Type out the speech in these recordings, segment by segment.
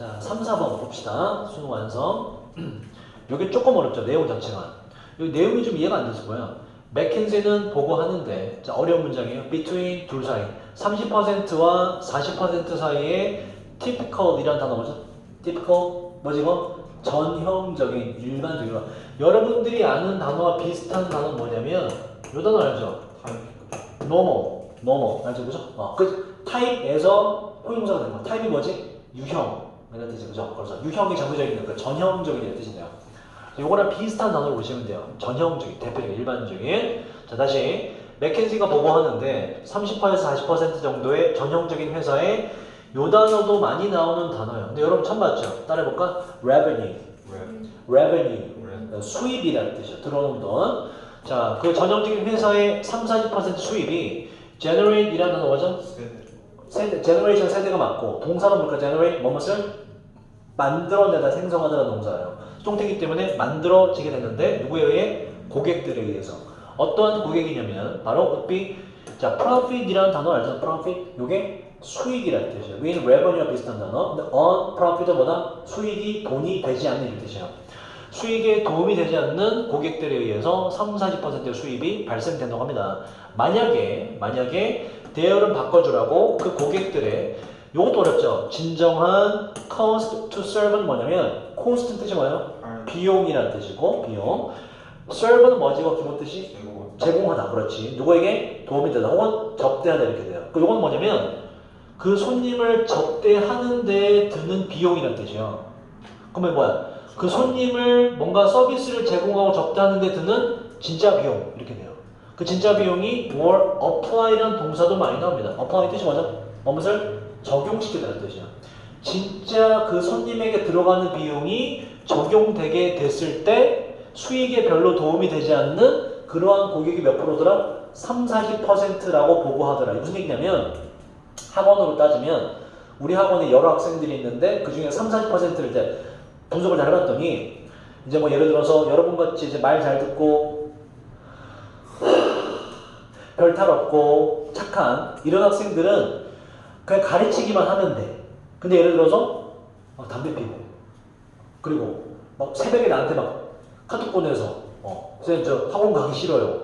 자, 3, 4번 봅시다. 수능 완성. 여기 조금 어렵죠. 내용 자체가. 여기 내용이 좀 이해가 안 되실 거예요. 맥킨지는 보고하는데 자, 어려운 문장이에요. between 둘 사이 30%와 40% 사이에 typical이라는 단어 뭐죠? typical 뭐지 이거? 전형적인 일반적인 여러분들이 아는 단어와 비슷한 단어 뭐냐면 요 단어 알죠? normal normal 알죠 그죠? 어, 그 타입에서 포용사가 되는 거 타입이 뭐지? 유형 이런 뜻이 그죠? 그래서 유형이 정해져있는 그 전형적인 뜻이네요 요거랑 비슷한 단어를 보시면 돼요. 전형적인, 대표적인, 일반적인. 자, 다시. 맥켄지가 보고하는데 30%에서 40% 정도의 전형적인 회사에 요 단어도 많이 나오는 단어예요. 근데 여러분 처음 봤죠? 따라해볼까? revenue. revenue. 수입이라는 뜻이죠. 들어오는 돈. 자, 그 전형적인 회사의 3, 40% 수입이 generate이라는 단어 뭐죠? 세대, generation 세대가 맞고 동사는 뭘까? generate 뭐뭇을 만들어내다 생성하다라는 동사예요. 수동태기 때문에 만들어지게 됐는데 누구에 의해? 고객들에 의해서. 어떠한 고객이냐면 바로 would 자 profit이라는 단어 알죠? profit 요게 수익이라는 뜻이에요. with revenue와 비슷한 단어. 근데 on profit은 뭐다? 수익이 돈이 되지 않는 이 뜻이에요. 수익에 도움이 되지 않는 고객들에 의해서 3, 40%의 수입이 발생된다고 합니다. 만약에 만약에 대열을 바꿔주라고 그 고객들의 요것도 어렵죠. 진정한 cost to serve는 뭐냐면 cost 뜻이 뭐예요? 비용이라는 뜻이고 비용. serve는 뭐지? 그 기본 뜻이 제공하다. 그렇지. 누구에게 도움이 되다 혹은 접대하다 이렇게 돼요. 그 요건 뭐냐면 그 손님을 접대하는 데 드는 비용이라는 뜻이에요. 그러면 뭐야? 그 손님을 뭔가 서비스를 제공하고 접대하는 데 드는 진짜 비용 이렇게 돼요. 그 진짜 비용이 뭘 apply라는 동사도 많이 나옵니다. apply 뜻이 뭐죠? 뭐뭇을 적용시키다는 뜻이야. 진짜 그 손님에게 들어가는 비용이 적용되게 됐을 때 수익에 별로 도움이 되지 않는 그러한 고객이 몇 프로더라? 3, 40%라고 보고하더라. 무슨 얘기냐면 학원으로 따지면 우리 학원에 여러 학생들이 있는데 그 중에 3, 40%를 이제 분석을 잘 해봤더니 이제 뭐 예를 들어서 여러분 같이 이제 말 잘 듣고 별탈 없고 착한 이런 학생들은 그냥 가르치기만 돼. 근데 예를 들어서 막 담배 피고 그리고 막 새벽에 나한테 막 카톡 보내서 어, 선생님 저 학원 가기 싫어요.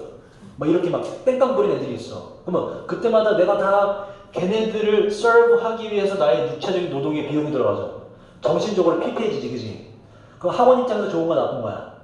막 이렇게 막 뺑깡 부리는 애들이 있어. 그러면 그때마다 내가 다 걔네들을 서브하기 위해서 나의 육체적인 노동에 비용이 들어가죠. 정신적으로 피폐해지지, 그지? 그 학원 입장에서 좋은 거야, 나쁜 거야?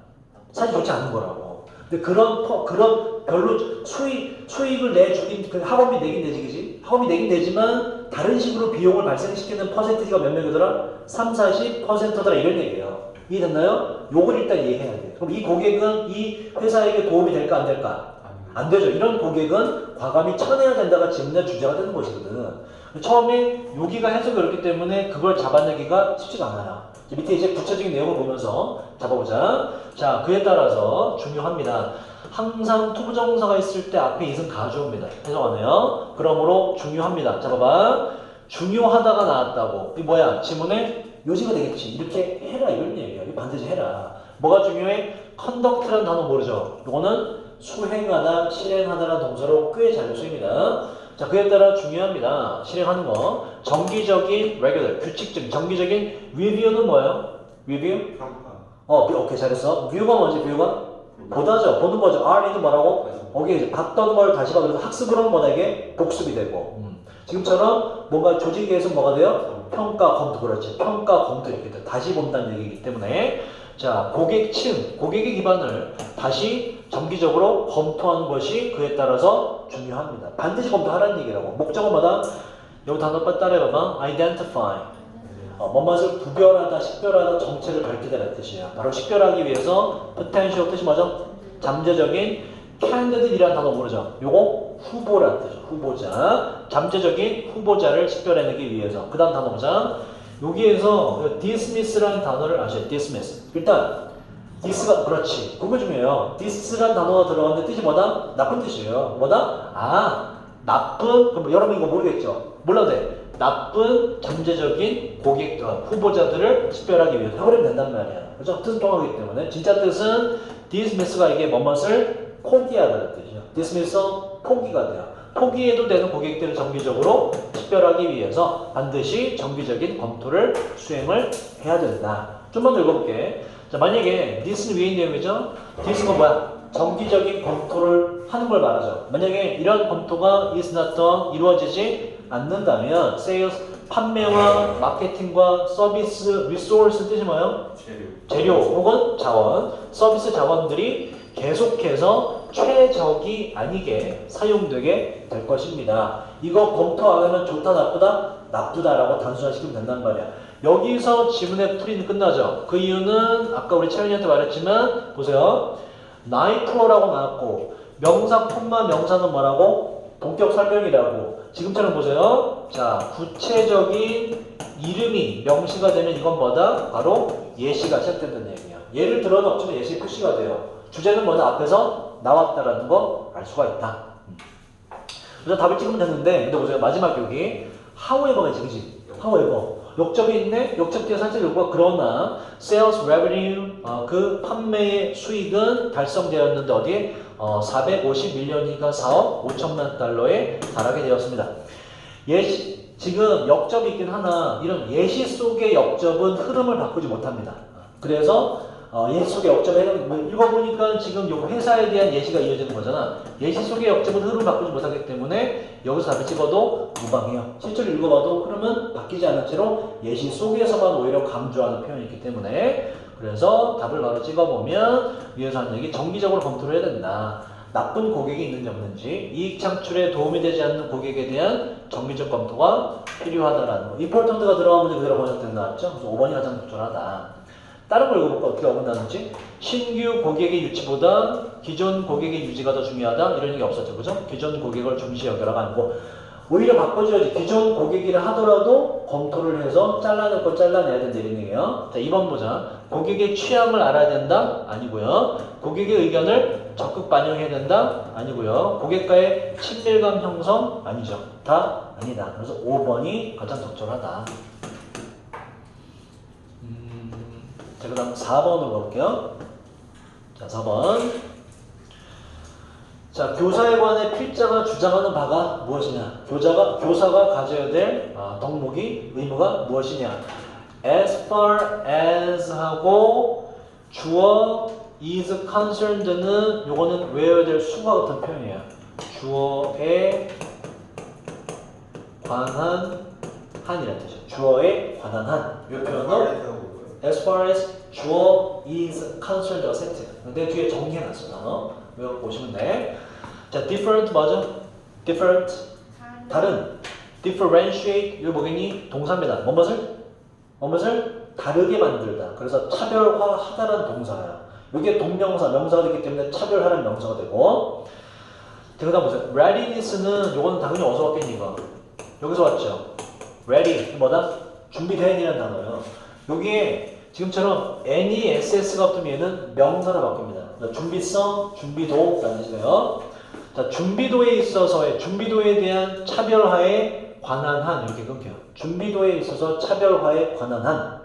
사실 좋지 않은 거라고. 근데 그런 퍼- 그런 별로 수익 수익을 내주긴 그 학원비 내긴 내지, 그지? 학원비 내긴 내지만 다른 식으로 비용을 발생시키는 퍼센티지가 몇 명이더라? 3, 40%더라 이런 얘기예요. 이해됐나요? 요걸 일단 이해해야 돼. 그럼 이 고객은 이 회사에게 도움이 될까 안 될까? 안 되죠. 이런 고객은 과감히 쳐내야 된다가 지금의 주제가 되는 것이거든. 처음에 여기가 해석이 어렵기 때문에 그걸 잡아내기가 쉽지가 않아요. 밑에 이제 구체적인 내용을 보면서 잡아보자. 자, 그에 따라서 중요합니다. 항상 투부정사가 있을 때 앞에 이승 가주어입니다. 해석하네요. 그러므로 중요합니다. 잡아봐. 중요하다가 나왔다고. 이 뭐야? 지문에 요지가 되겠지. 이렇게 해라 이런 얘기야. 이거 반드시 해라. 뭐가 중요해? 컨덕트라는 단어 모르죠? 이거는 수행하다, 실행하다라는 동사로 꽤잘 쓰입니다. 자, 그에 따라 중요합니다. 실행하는 거. 정기적인, regular, 규칙적인, 정기적인 review는 뭐예요? review? 어, 비- 오케이, 잘했어. view가 뭐지, view가? 보다죠. 보는 거죠. R이는 뭐라고? 거기에 이제 봤던 걸 다시 봐도 학습을 뭐다 이게 복습이 되고. 음. 지금처럼 뭔가 조직에서 뭐가 돼요? 평가, 검토, 그렇지. 평가, 검토 이렇게 돼. 다시 본다는 얘기이기 때문에. 자, 고객층, 고객의 기반을 다시 정기적으로 검토하는 것이 그에 따라서 중요합니다. 반드시 검토하라는 얘기라고. 목적은 뭐다? 여기 단어 따라해봐봐. identify. 어, 뭐뭇을 구별하다, 식별하다, 정체를 밝히다라는 뜻이에요. 바로 식별하기 위해서 potential 뜻이 뭐죠? 잠재적인 candidate이라는 단어 모르죠? 요거 후보라는 뜻이죠. 후보자. 잠재적인 후보자를 식별해내기 위해서. 그 다음 단어 보자. 여기에서 dismiss라는 단어를 아셔요. dismiss. 일단 dis가 그렇지. 그거 중요해요. dis라는 단어가 들어갔는데 뜻이 뭐다? 나쁜 뜻이에요. 뭐다? 아 나쁜 그럼 여러분 이거 모르겠죠? 몰라도 돼. 나쁜 잠재적인 고객 어, 후보자들을 식별하기 위해서 해버리면 된단 말이야. 그죠? 뜻은 통하기 때문에 진짜 뜻은 dismiss가 이게 뭐뭇을 포기하다는 뜻이죠. dismiss은 포기가 돼요. 포기해도 되는 고객들을 정기적으로 식별하기 위해서 반드시 정기적인 검토를 수행을 해야 된다. 좀만 더 읽어볼게. 자, 만약에 this는 위에 있는 내용이죠? this는 뭐야? 정기적인 검토를 하는 걸 말하죠. 만약에 이런 검토가 is not done, 이루어지지 않는다면 sales, 판매와 마케팅과 서비스, 리소urce 뜻이 뭐예요? 재료. 재료 혹은 자원, 서비스 자원들이 계속해서 최적이 아니게 사용되게 될 것입니다. 이거 검토 안 하면 좋다 나쁘다? 나쁘다라고 단순화시키면 된단 말이야. 여기서 지문의 풀이는 끝나죠. 그 이유는 아까 우리 채연이한테 말했지만 보세요. 나이프로라고 나왔고 명사 콤마 명사는 뭐라고? 본격 설명이라고. 지금처럼 보세요. 자, 구체적인 이름이 명시가 되면 이건 뭐다? 바로 예시가 시작된다는 얘기야. 예를 들어는 없지만 예시 표시가 돼요. 주제는 뭐다? 앞에서 나왔다라는 거 알 수가 있다. 음. 그래서 답을 찍으면 됐는데, 근데 보세요. 마지막 여기 however가 있지, 그지? however. 역접이 있네? 역접 뒤에 살짝 읽고 그러나 sales revenue 어, 그 판매의 수익은 달성되었는데 어디에? 어, 451년이가 4억 5천만 달러에 달하게 되었습니다. 예시, 지금 역접이 있긴 하나 이런 예시 속의 역접은 흐름을 바꾸지 못합니다. 그래서 어, 예시 속의 역접을 뭐 읽어보니까 지금 요 회사에 대한 예시가 이어지는 거잖아. 예시 속의 역접은 흐름을 바꾸지 못하기 때문에 여기서 답을 찍어도 무방해요. 실제로 읽어봐도 흐름은 바뀌지 않은 채로 예시 속에서만 오히려 강조하는 표현이 있기 때문에 그래서 답을 바로 찍어보면 위에서 한 얘기 정기적으로 검토를 해야 된다. 나쁜 고객이 있는지 없는지 이익 창출에 도움이 되지 않는 고객에 대한 정기적 검토가 필요하다라는 거. 임포턴트가 들어가면 그대로 번역된 나왔죠? 그래서 5번이 가장 적절하다. 다른 걸 읽어볼까? 어떻게 어긋나는지? 신규 고객의 유치보다 기존 고객의 유지가 더 중요하다? 이런 얘기 없었죠. 그죠? 기존 고객을 중시 여겨라가 아니고 오히려 바꿔줘야지. 기존 고객이라 하더라도 검토를 해서 잘라낼 걸 잘라내야 된다 이런 얘기예요. 자, 2번 보자. 고객의 취향을 알아야 된다? 아니고요. 고객의 의견을 적극 반영해야 된다? 아니고요. 고객과의 친밀감 형성? 아니죠. 다 아니다. 그래서 5번이 가장 적절하다. 음, 자, 그 다음 4번으로 가볼게요. 자, 4번. 자, 교사에 관해 필자가 주장하는 바가 무엇이냐? 교자가, 교사가 가져야 될 아, 덕목이, 의무가 무엇이냐? As far as 하고 주어 is concerned는 요거는 외워야 될 수가 같은 표현이에요. 주어에 관한 한이라는 뜻이에요. 주어에 관한 한. 이 표현은 as far as 주어 is concerned or set. 내 뒤에 정리해놨어 단어. 외워 보시면 돼. 자, different 맞아? different 다른. differentiate 이거 뭐겠니? 동사입니다. 뭐뭇을? 뭐뭇을 다르게 만들다. 그래서 차별화하다라는 동사야. 이게 동명사, 명사가 되기 때문에 차별하라는 명사가 되고. 자, 그다음 보세요. readiness는 요거는 당연히 어디서 왔겠니 이거? 여기서 왔죠. ready 뭐다? 준비된 이라는 단어예요. 여기에 지금처럼 NESS가 붙으면 얘는 명사로 바뀝니다. 그러니까 준비성, 준비도라는 뜻이에요. 자, 준비도에 있어서의 준비도에 대한 차별화에 관한 한 이렇게 끊겨요. 준비도에 있어서 차별화에 관한 한.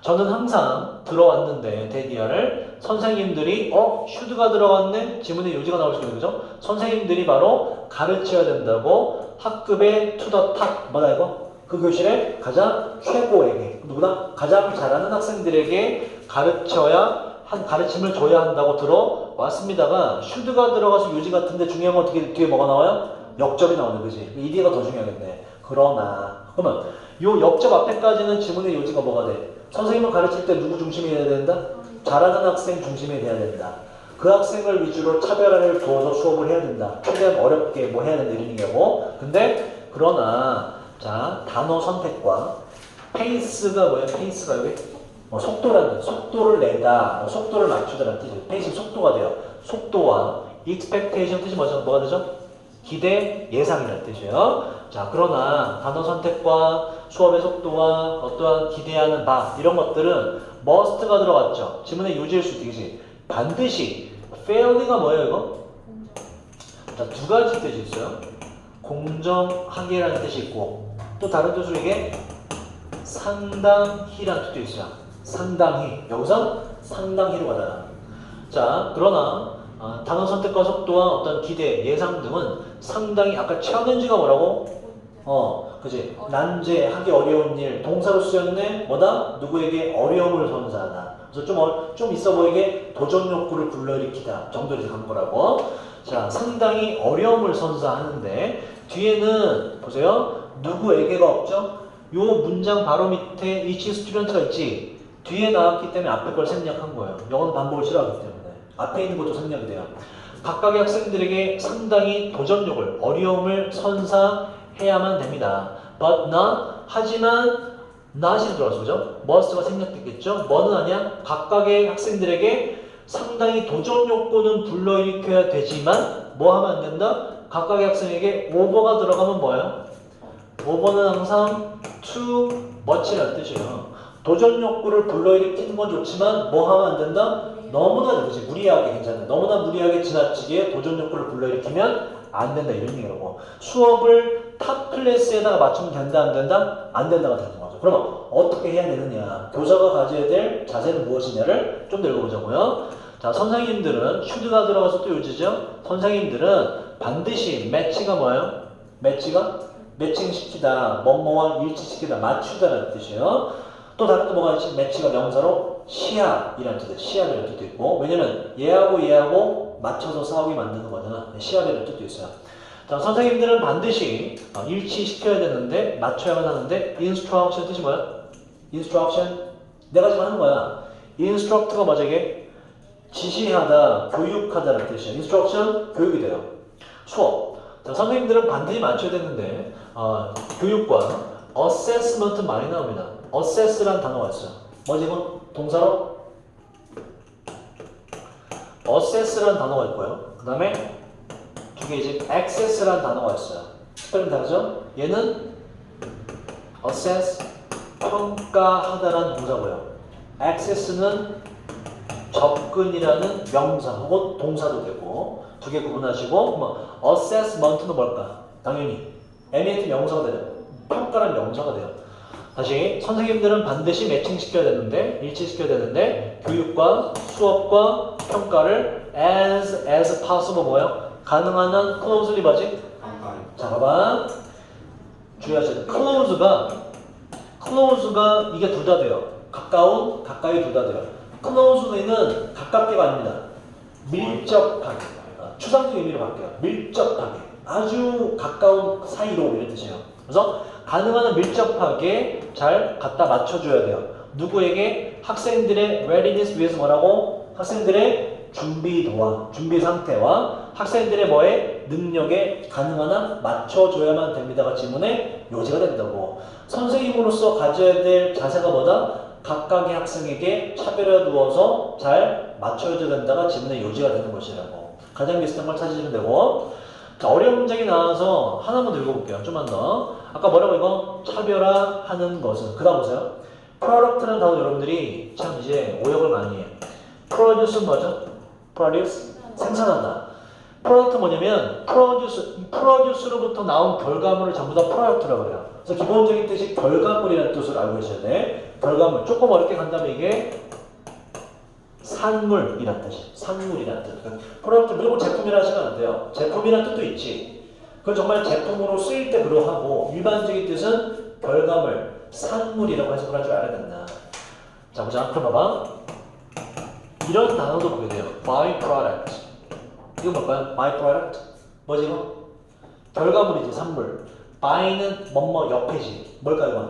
저는 항상 들어왔는데 데디아를 선생님들이 어 슈드가 들어갔네 지문에 요지가 나올 수 있는 거죠. 선생님들이 바로 가르쳐야 된다고 학급의 투더탑 뭐다 이거 그 교실의 가장 최고에게 누구나 가장 잘하는 학생들에게 가르쳐야 한 가르침을 줘야 한다고 들어왔습니다가 슈드가 들어가서 유지 같은데 중요한 건 어떻게 뒤에 뭐가 나와요? 역접이 나오는 거지. 이디가 더 중요하겠네. 그러나 그러면 요 역접 앞에까지는 지문의 요지가 뭐가 돼? 선생님을 가르칠 때 누구 중심이 돼야 된다? 잘하는 학생 중심이 돼야 된다. 그 학생을 위주로 차별화를 두어서 수업을 해야 된다. 최대한 어렵게 뭐 해야 된다 이런 얘기하고. 근데 그러나 자 단어 선택과 페이스가 뭐야? 페이스가 여기 뭐 속도라는 뜻. 속도를 내다, 뭐 속도를 맞추다라는 뜻이에요. 페이스 속도가 돼요. 속도와 expectation 뜻이 뭐죠? 뭐가 되죠? 기대, 예상이라는 뜻이에요. 자, 그러나 단어 선택과 수업의 속도와 어떠한 기대하는 바 이런 것들은 must가 들어갔죠. 지문에 유지일 수 있듯이 반드시 fairly가 뭐예요, 이거? 자, 두 가지 뜻이 있어요. 공정하게라는 뜻이 있고 또 다른 이게 상당히라는 뜻도 있어요. 상당히 여기서 상당히로 가잖아. 자, 그러나 어, 단어 선택과 속도와 어떤 기대, 예상 등은 상당히 아까 challenge가 뭐라고? 어, 그지. 난제, 하기 어려운 일, 동사로 쓰였네. 뭐다? 누구에게 어려움을 선사하다. 그래서 좀, 어, 좀 있어 보이게 도전 욕구를 불러일으키다 정도로 간 거라고. 자, 상당히 어려움을 선사하는데 뒤에는 보세요. 누구에게가 없죠? 요 문장 바로 밑에 each student가 있지. 뒤에 나왔기 때문에 앞에 걸 생략한 거예요. 영어는 반복을 싫어하기 때문에. 앞에 있는 것도 생략이 돼요. 각각의 학생들에게 상당히 도전력을, 어려움을 선사해야만 됩니다. But not, 하지만 not이 들어가서 그죠? must가 생략됐겠죠? 뭐는 아니야? 각각의 학생들에게 상당히 도전 욕구는 불러일으켜야 되지만 뭐 하면 안 된다? 각각의 학생에게 over가 들어가면 뭐예요? Over는 항상 too much라는 뜻이에요. 도전 욕구를 불러일으키는 건 좋지만 뭐 하면 안 된다? 너무나 그지 무리하게 괜찮아. 너무나 무리하게 지나치게 도전 욕구를 불러일으키면 안 된다 이런 얘기라고. 수업을 탑 클래스에다가 맞추면 된다 안 된다? 안 된다가 되는 거죠. 그러면 어떻게 해야 되느냐? 교사가 가져야 될 자세는 무엇이냐를 좀더 읽어보자고요. 자 선생님들은 슈드가 들어가서 또 요지죠. 선생님들은 반드시 매치가 뭐예요? 매치가 매칭시키다, 뭐뭐와 일치시키다, 맞추다라는 뜻이에요. 또 다른 또 뭐가 있지? 매치가 명사로 시합이라는 뜻이에요. 시합이라는 뜻도 있고 왜냐면 얘하고 얘하고 맞춰서 싸우게 만드는 거잖아. 시합이라는 뜻도 있어요. 자, 선생님들은 반드시 어, 일치시켜야 되는데 맞춰야만 하는데 instruction 뜻이 뭐야? instruction 내가 지금 하는 거야. instruct가 뭐죠 이게? 지시하다, 교육하다라는 뜻이에요. instruction 교육이 돼요. 수업. 자, 선생님들은 반드시 맞춰야 되는데 어, 교육과 assessment 많이 나옵니다. assess라는 단어가 있어요. 뭐지 이건? 동사로? assess라는 단어가 있고요. 그 다음에 두 개 이제 access라는 단어가 있어요. 스펠링 다르죠? 얘는 assess, 평가하다라는 동사고요. access는 접근이라는 명사 혹은 동사도 되고 두 개 구분하시고 뭐 assessment는 뭘까? 당연히 MET 명사가 돼요. 평가란 명사가 돼요. 다시 선생님들은 반드시 매칭시켜야 되는데 일치시켜야 되는데 교육과 수업과 평가를 as as possible 뭐요? 가능한 한 closely 뭐지? 자 봐봐 주의하셔야 돼. close가 close가 이게 둘 다 돼요. 가까운 가까이 둘 다 돼요. Close는 가깝게가 아닙니다. 밀접하게 아, 추상적 의미로 바뀌어요. 밀접하게 아주 가까운 사이로 이런 뜻이에요. 그래서 가능한 한 밀접하게 잘 갖다 맞춰줘야 돼요. 누구에게 학생들의 readiness 위해서 뭐라고? 학생들의 준비도와 준비 상태와 학생들의 뭐에 능력에 가능한 한 맞춰줘야만 됩니다가 지문에 요지가 된다고. 선생님으로서 가져야 될 자세가 뭐다? 각각의 학생에게 차별화 두어서 잘 맞춰줘야 된다가 지문에 요지가 되는 것이라고. 가장 비슷한 걸 찾으시면 되고. 자, 어려운 문장이 나와서 하나만 더 읽어볼게요. 좀만 더. 아까 뭐라고 이거? 차별화하는 것은. 그 다음 보세요. product라는 단어 여러분들이 참 이제 오역을 많이 해요. produce는 뭐죠? produce? 생산하다. 프로덕트 뭐냐면 프로듀스 프로듀스로부터 나온 결과물을 전부 다 프로덕트라고 그래요. 그래서 기본적인 뜻이 결과물이라는 뜻을 알고 계셔야 돼. 결과물. 조금 어렵게 간다면 이게 산물이라는 뜻이. 산물이라는 뜻. 프로덕트 무조건 제품이라 하시면 안 돼요. 제품이라는 뜻도 있지. 그건 정말 제품으로 쓰일 때 그러하고 일반적인 뜻은 결과물, 산물이라고 해석을 할 줄 알아야 된다. 자 보자. 그럼 봐봐. 이런 단어도 보게 돼요. by product. 이거 뭘까요? by product? 뭐지 이거? 결과물이지 산물. By는 뭐뭐 옆에지. 뭘까요 이거?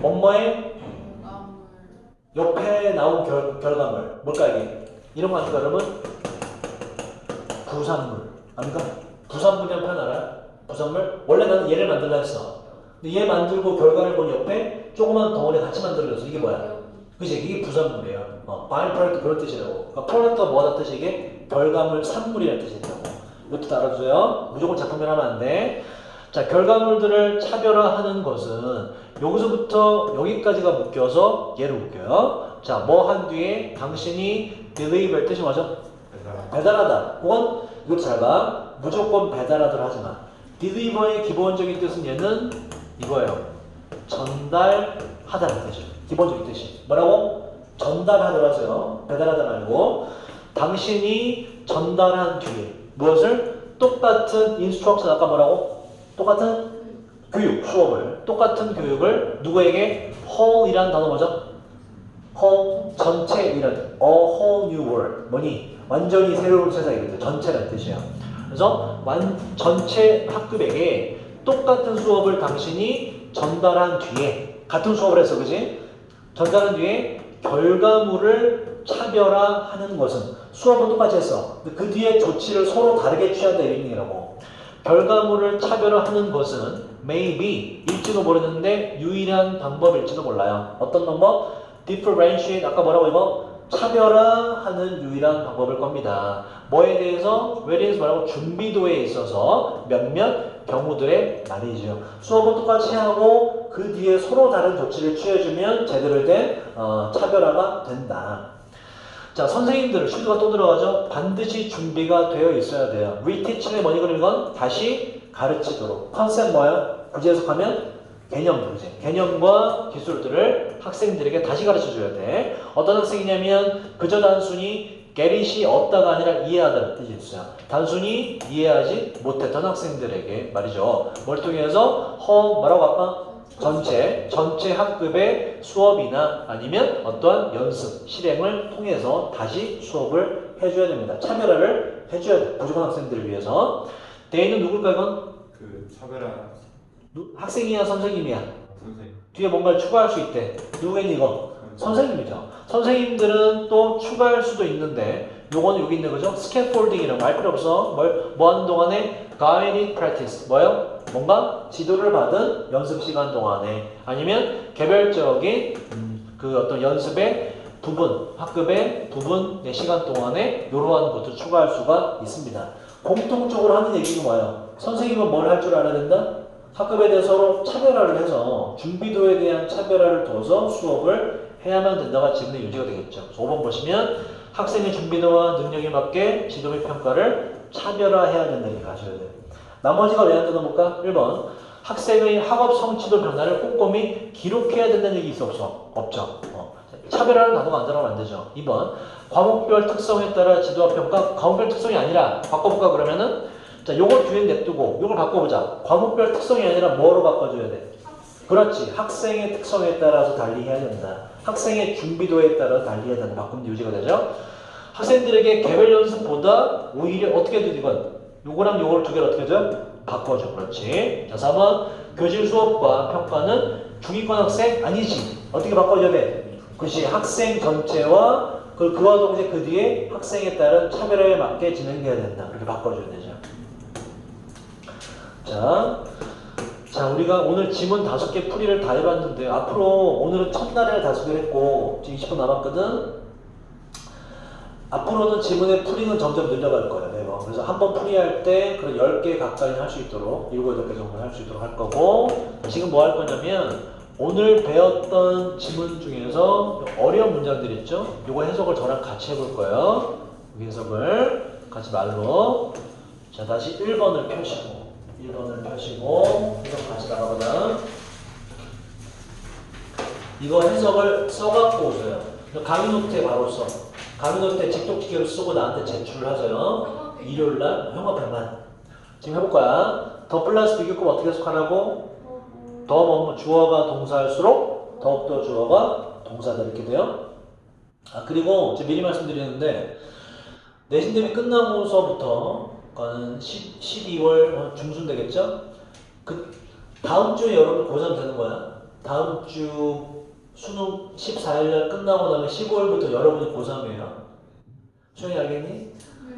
뭐뭐의 옆에 나온 결, 결과물. 뭘까 이게? 이런 거 아닐까 여러분? 부산물. 아닙니까? 부산물이라는 표현 알아요? 부산물? 원래 나는 얘를 만들라 했어. 근데 얘 만들고 결과를 본 옆에 조그만 덩어리 같이 만들어서 이게 뭐야? 그치? 이게 부산물이에요. 어, by product 그런 뜻이라고. 그러니까 product가 뭐다 뜻이 이게? 결과물, 산물이라는 뜻이라고. 이것도 알아주세요. 무조건 작품을 하면 안 돼. 자, 결과물들을 차별화하는 것은 여기서부터 여기까지가 묶여서 얘를 묶여요. 자, 뭐 한 뒤에 당신이 deliver 뜻이 뭐죠? 배달하다. 그건 이것도 잘 봐. 무조건 배달하도록 하지 마. deliver의 기본적인 뜻은 얘는 이거예요. 전달하다는 뜻이에요. 기본적인 뜻이. 뭐라고? 전달하더라고요. 배달하다 말고 당신이 전달한 뒤에 무엇을 똑같은 인스트럭션 아까 뭐라고? 똑같은 교육 수업을 똑같은 교육을 누구에게 whole이란 단어 뭐죠? whole 전체 이런 a whole new world 뭐니 완전히 새로운 세상이거든 전체라는 뜻이야. 그래서 완 전체 학급에게 똑같은 수업을 당신이 전달한 뒤에 같은 수업을 했어, 그지? 전달한 뒤에 결과물을 차별화하는 것은 수업은 똑같이 했어. 그 뒤에 조치를 서로 다르게 취한다 이런 얘기라고. 결과물을 차별화하는 것은 maybe 일지도 모르는데 유일한 방법일지도 몰라요. 어떤 방법? differentiate 아까 뭐라고 이거? 차별화하는 유일한 방법일 겁니다. 뭐에 대해서 whereas 뭐라고 준비도에 있어서 몇몇 경우들의 말이죠. 수업은 똑같이 하고 그 뒤에 서로 다른 조치를 취해주면 제대로 된 어, 차별화가 된다. 자, 선생님들 슈드가 또 들어가죠. 반드시 준비가 되어 있어야 돼요. 리티칭의 뭐니 그런 건 다시 가르치도록. 컨셉 뭐예요? 굳이 해석하면 개념 그지? 개념과 기술들을 학생들에게 다시 가르쳐 줘야 돼. 어떤 학생이냐면 그저 단순히 게릿이 없다가 아니라 이해하다는 뜻이 있어요. 단순히 이해하지 못했던 학생들에게 말이죠. 뭘 통해서 허 뭐라고 아까 전체 전체 학급의 수업이나 아니면 어떠한 연습 실행을 통해서 다시 수업을 해줘야 됩니다. 차별화를 해줘야 돼. 부족한 학생들을 위해서. 대인은 누굴까 이건? 그 차별한 누- 학생이야 선생님이야. 선생님 뒤에 뭔가를 추가할 수 있대. 누구겠니 이거? 선생님이죠. 선생님들은 또 추가할 수도 있는데 요거는 여기 있는 거죠. 스캐폴딩이라고 말 필요 없어. 뭘, 뭐 하는 동안에 guided practice. 뭐요? 뭔가 지도를 받은 연습 시간 동안에 아니면 개별적인 음, 그 어떤 연습의 부분, 학급의 부분의 시간 동안에 이러한 것도 추가할 수가 있습니다. 공통적으로 하는 얘기는 뭐예요? 선생님은 뭘 할 줄 알아야 된다? 학급에 대해서 서로 차별화를 해서 준비도에 대한 차별화를 둬서 수업을 해야만 된다가 질문의 유지가 되겠죠. 그래서 5번 보시면 학생의 준비도와 능력에 맞게 지도 및 평가를 차별화해야 된다는 얘기 하셔야 돼요. 나머지가 왜 안 되나 볼까? 1번 학생의 학업 성취도 변화를 꼼꼼히 기록해야 된다는 얘기 있어 없어? 없죠. 어. 차별화는 단어가 안 들어가면 안 되죠. 2번 과목별 특성에 따라 지도와 평가 과목별 특성이 아니라 바꿔볼까 그러면은 자 요걸 뒤에 냅두고 요걸 바꿔보자. 과목별 특성이 아니라 뭐로 바꿔줘야 돼? 그렇지. 학생의 특성에 따라서 달리 해야 된다. 학생의 준비도에 따라 달리 해야 된다. 바꾸면 유지가 되죠. 학생들에게 개별 연습보다 오히려 어떻게 해도 이건 요거랑 요걸 두 개를 어떻게 해줘요? 바꿔줘. 그렇지. 자, 4번 교실 수업과 평가는 중위권 학생 아니지. 어떻게 바꿔줘야 돼? 그것이 학생 전체와 그, 그와 동시에 그 뒤에 학생에 따른 차별화에 맞게 진행돼야 된다. 그렇게 바꿔줘야 되죠. 자, 자, 우리가 오늘 지문 다섯 개 풀이를 다 해봤는데 앞으로 오늘은 첫날에 다섯 개 했고 지금 20분 남았거든. 앞으로는 지문의 풀이는 점점 늘려갈 거예요, 매번. 그래서 한 번 풀이할 때 그런 10개 가까이 할 수 있도록 7, 8개 정도 할 수 있도록 할 거고 지금 뭐 할 거냐면 오늘 배웠던 지문 중에서 어려운 문장들 있죠? 요거 해석을 저랑 같이 해볼 거예요. 이 해석을 같이 말로 자 다시 1번을 펴시고 1번을 펴시고 해석 같이 나가보자 이거 해석을 써갖고 오세요. 강의 노트에 바로 써. 강의 노트에 직독지기로 쓰고 나한테 제출하세요. 일요일날 형업에만. 지금 해볼 거야. 더 플러스 비교급 어떻게 해석하라고? 더 뭐뭐 주어가 동사할수록 더욱더 주어가 동사다 이렇게 돼요. 아 그리고 제가 미리 말씀드리는데 내신 대비 끝나고서부터 는 10, 12월 중순 되겠죠? 그 다음 주에 여러분 고3 되는 거야. 다음 주 수능 14일 날 끝나고 나면 15일부터 여러분이 고3이에요. 수영이 알겠니?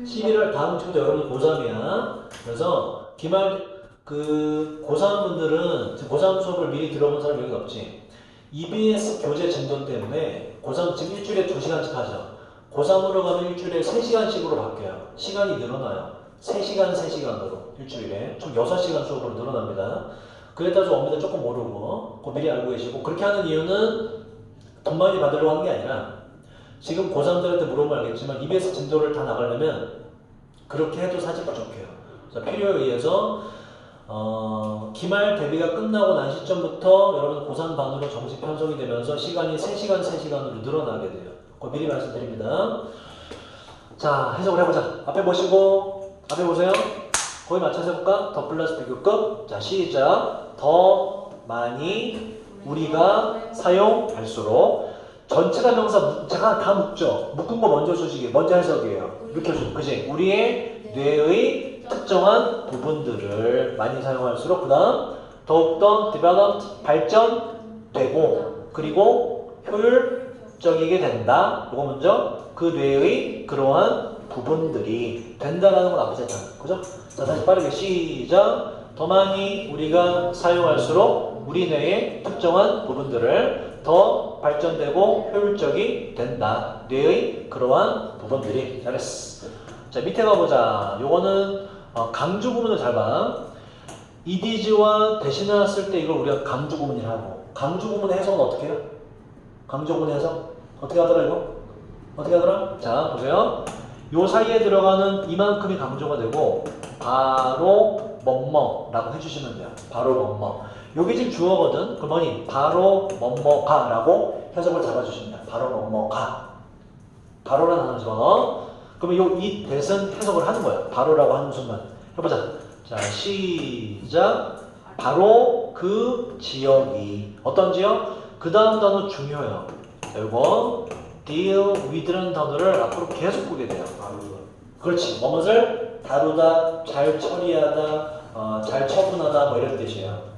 11월 다음 주부터 여러분이 고3이야. 그래서 기말 그 고3 분들은 지금 고3 수업을 미리 들어본 사람 여기 없지. EBS 교재 진도 때문에 고3 지금 일주일에 2시간씩 하죠. 고3으로 가면 일주일에 3시간씩으로 바뀌어요. 시간이 늘어나요. 3시간, 3시간으로 일주일에 총 6시간 수업으로 늘어납니다. 그에 따라서 원빈은 조금 모르고 그거 미리 알고 계시고 그렇게 하는 이유는 돈 많이 받으려고 하는 게 아니라 지금 고3들한테 물어보면 알겠지만 EBS 진도를 다 나가려면 그렇게 해도 사실 부족해요. 그래서 필요에 의해서 어, 기말 대비가 끝나고 난 시점부터 여러분 고3 반으로 정식 편성이 되면서 시간이 3시간, 3시간으로 늘어나게 돼요. 그거 미리 말씀드립니다. 자, 해석을 해보자. 앞에 보시고, 앞에 보세요. 거기 맞춰서 해볼까? 더 플러스 비교급. 자, 시작. 더 많이 우리가 사용할수록 전체가 명사 무- 제가 다 묶죠. 묶은 거 먼저 주시기, 먼저 해석이에요. 이렇게 해줘. 그지? 우리의 뇌의 특정한 부분들을 많이 사용할수록 그 다음 더욱더 developed 발전되고 그리고 효율적이게 된다. 이거 먼저 그 뇌의 그러한 부분들이 된다라는 건 나쁘지 않잖아. 그죠? 자, 다시 빠르게 시작. 더 많이 우리가 사용할수록 우리 뇌의 특정한 부분들을 더 발전되고 효율적이 된다. 뇌의 그러한 부분들이. 잘했어. 자, 밑에 가보자. 요거는 어, 강조 부분을 잘 봐. 이디지와 대신했을 때 이걸 우리가 강조 구문이라고. 강조 구문의 해석은 어떻게 해요? 강조 구문 해석? 어떻게 하더라 이거? 어떻게 하더라? 자, 보세요. 요 사이에 들어가는 이만큼이 강조가 되고 바로 뭐뭐라고 해주시면 돼요. 바로 뭐뭐. 여기 지금 주어거든. 그 뭐니? 바로 뭐뭐가라고 해석을 잡아주시면 돼요. 바로 뭐뭐가. 바로라는 단어 집어넣어. 그러면 요이 대선 해석을 하는 거야. 바로라고 하는 순간. 해보자. 자, 시작. 바로 그 지역이 어떤 지역? 그 다음 단어 중요해요. 자, 요거 deal with라는 단어를 앞으로 계속 보게 돼요. 그렇지. 뭐뭇을 다루다, 잘 처리하다, 어, 잘 처분하다 뭐 이런 뜻이에요.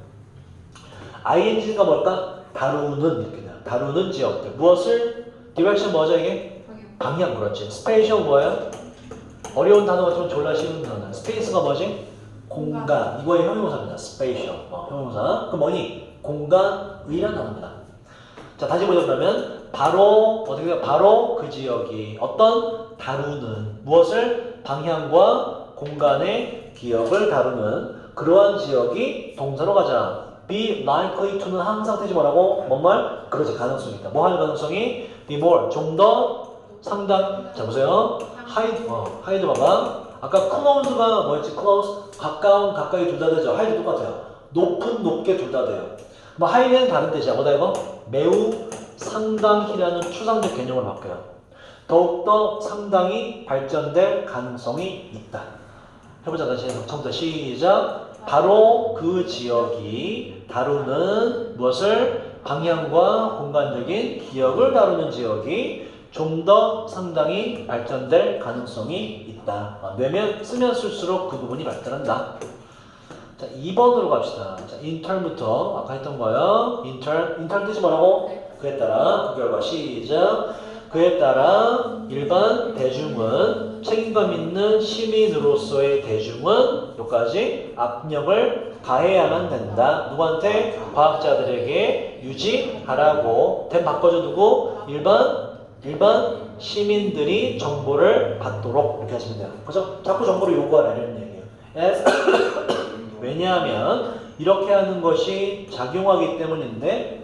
ing가 뭘까? 다루는 돼요. 다루는 지역들. 무엇을? direction 뭐죠 이게? 방향 그렇지. spatial 뭐예요? 어려운 단어 같으면 졸라 쉬운 단어. space가 뭐지? 공간. 이거의 형용사입니다. spatial. 어, 형용사. 그 뭐니? 공간의란 단어입니다. 자 다시 보자 그러면 바로 어떻게 돼요? 바로 그 지역이 어떤 다루는 무엇을 방향과 공간의 기억을 다루는 그러한 지역이 동사로 가자. be likely to는 항상 되지 뭐라고? 뭔 말? 그렇지 가능성이 있다. 뭐 하는 가능성이? be more 좀더 상당. 자 보세요. 하이드 어, 하이드 봐봐. 아까 close가 뭐였지? close 가까운 가까이 둘 다 되죠. 하이드 똑같아요. 높은 높게 둘 다 돼요. 뭐 하이는 다른 뜻이야. 뭐다 이거? 매우 상당히라는 추상적 개념을 바꿔요. 더욱더 상당히 발전될 가능성이 있다. 해보자 다시 해서 처음부터 시작. 바로 그 지역이 다루는 무엇을 방향과 공간적인 기억을 다루는 지역이 좀 더 상당히 발전될 가능성이 있다. 어, 뇌면 쓰면 쓸수록 그 부분이 발달한다. 자, 2번으로 갑시다. 자, 인턴부터 아까 했던 거요. 인턴, 인턴 뜻이 뭐라고? 그에 따라 그 결과 시작. 그에 따라 일반 대중은 책임감 있는 시민으로서의 대중은 여기까지 압력을 가해야만 된다. 누구한테? 과학자들에게 유지하라고. 된 바꿔줘 두고 일반 일반 시민들이 정보를 받도록 이렇게 하시면 돼요. 그죠? 자꾸 정보를 요구하라는 얘기예요. As 왜냐하면 이렇게 하는 것이 작용하기 때문인데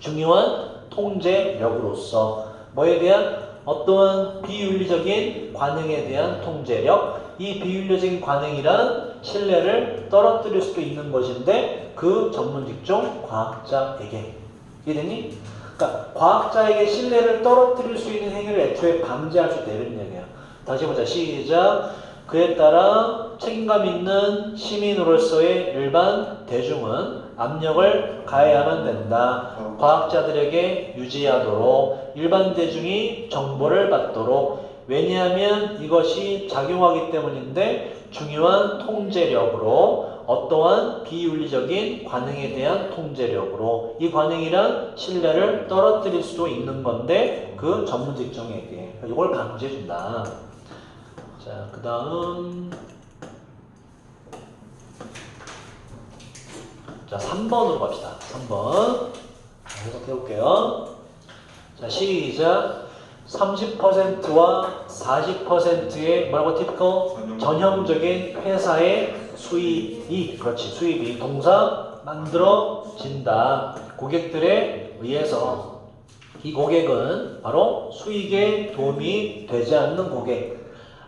중요한 통제력으로서 뭐에 대한 어떠한 비윤리적인 관행에 대한 통제력? 이 비윤리적인 관행이란 신뢰를 떨어뜨릴 수도 있는 것인데 그 전문 직종 과학자에게 이해됐니? 그러니까 과학자에게 신뢰를 떨어뜨릴 수 있는 행위를 애초에 방지할 수 이런 얘기야. 다시 보자. 시작. 그에 따라 책임감 있는 시민으로서의 일반 대중은 압력을 가해야만 된다. 과학자들에게 유지하도록 일반 대중이 정보를 받도록 왜냐하면 이것이 작용하기 때문인데 중요한 통제력으로 어떠한 비윤리적인 관행에 대한 통제력으로 이 관행이란 신뢰를 떨어뜨릴 수도 있는 건데 그 전문 직종에게 이걸 강조해 준다. 자, 그 다음. 자, 3번으로 갑시다. 3번. 해석해 볼게요. 자, 시작. 30%와 40%의 뭐라고 티피컬? 전형적인 회사의 수입이, 그렇지, 수입이 동사 만들어진다. 고객들에 의해서. 이 고객은 바로 수익에 도움이 되지 않는 고객.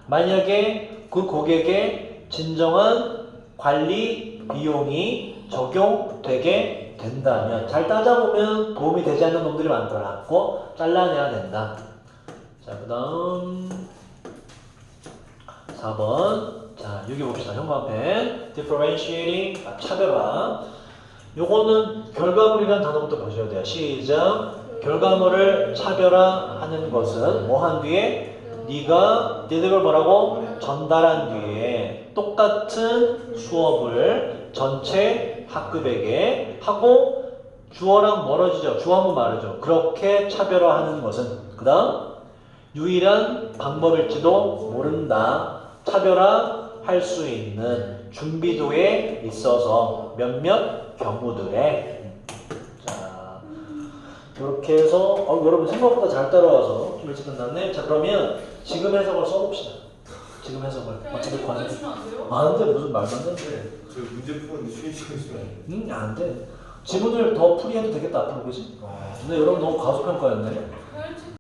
만약에 그 고객의 진정한 관리 비용이 적용되게 된다면 잘 따져보면 도움이 되지 않는 놈들이 많더라고 잘라내야 된다. 자, 그 다음 4번. 자, 여기 봅시다. 형광펜. differentiating. 아, 차별화. 요거는 결과물이라는 단어부터 보셔야 돼요. 시작. 결과물을 차별화하는 것은 뭐 한 뒤에 네가 니들 뭐라고 전달한 뒤에 똑같은 수업을 전체 학급에게 하고 주어랑 멀어지죠. 주어 한번 말하죠. 그렇게 차별화하는 것은 그 다음 유일한 방법일지도 모른다. 차별화할 수 있는 준비도에 있어서 몇몇 경우들에 자 이렇게 해서 어, 여러분 생각보다 잘 따라와서 좀 일찍 끝났네. 자 그러면 지금 해석을 써봅시다. 지금 해석을 어차피 그냥 관심 안 돼요? 안돼 무슨 말도 안 돼. 저 문제 푸는 쉬는 시간 시간. 응, 안 돼. 지문을 더 풀이해도 되겠다, 앞으로, 그지? 근데 여러분 너무 과소평가였네. 그렇지